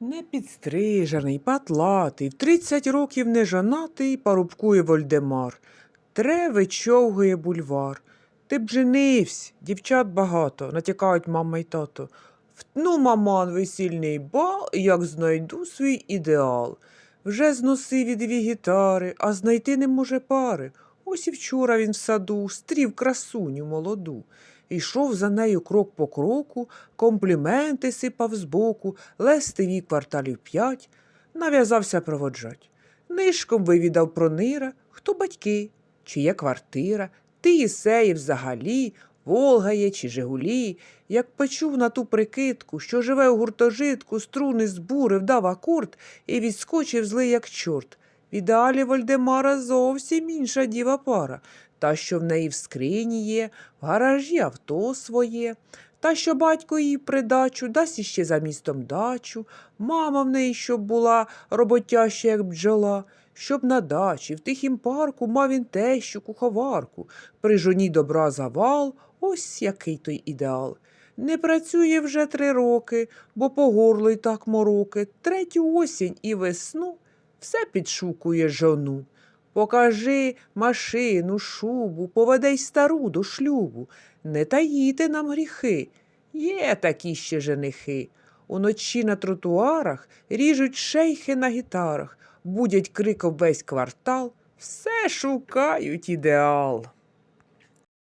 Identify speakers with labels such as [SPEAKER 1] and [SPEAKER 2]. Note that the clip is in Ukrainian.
[SPEAKER 1] Не підстрижений, патлатий, в тридцять років не жонатий, парубкує Вольдемар. Тре вичовгує бульвар. Ти б женився, дівчат багато, натякають мама й тато. Втну маман весільний бал, як знайду свій ідеал. Вже зносив і дві гітари, а знайти не може пари. Ось і вчора він в саду стрів красуню молоду. Йшов за нею крок по кроку, компліменти сипав збоку, лестив їй кварталів п'ять, нав'язався проводжать. Нишком вивідав про нира, хто батьки, чи є квартира, ти Ісеї взагалі, Волга є чи Жигулі. Як почув на ту прикидку, що живе у гуртожитку, струни збурив, дав акорд і відскочив злий, як чорт. В ідеалі Вольдемара зовсім інша діва пара, та, що в неї в скрині є, в гаражі авто своє, та, що батько їй придачу, дасть іще за містом дачу, мама в неї щоб була роботяща, як бджола, щоб на дачі, в тихім парку мав він тещу, куховарку, при жоні добра завал, ось який той ідеал. Не працює вже три роки, бо по горло й так мороки, третю осінь і весну все підшукує жону. Покажи машину, шубу, поведай стару до шлюбу. Не таїте нам гріхи. Є такі ще женихи. Уночі на тротуарах ріжуть шейхи на гітарах, будять криком весь квартал, все шукають ідеал.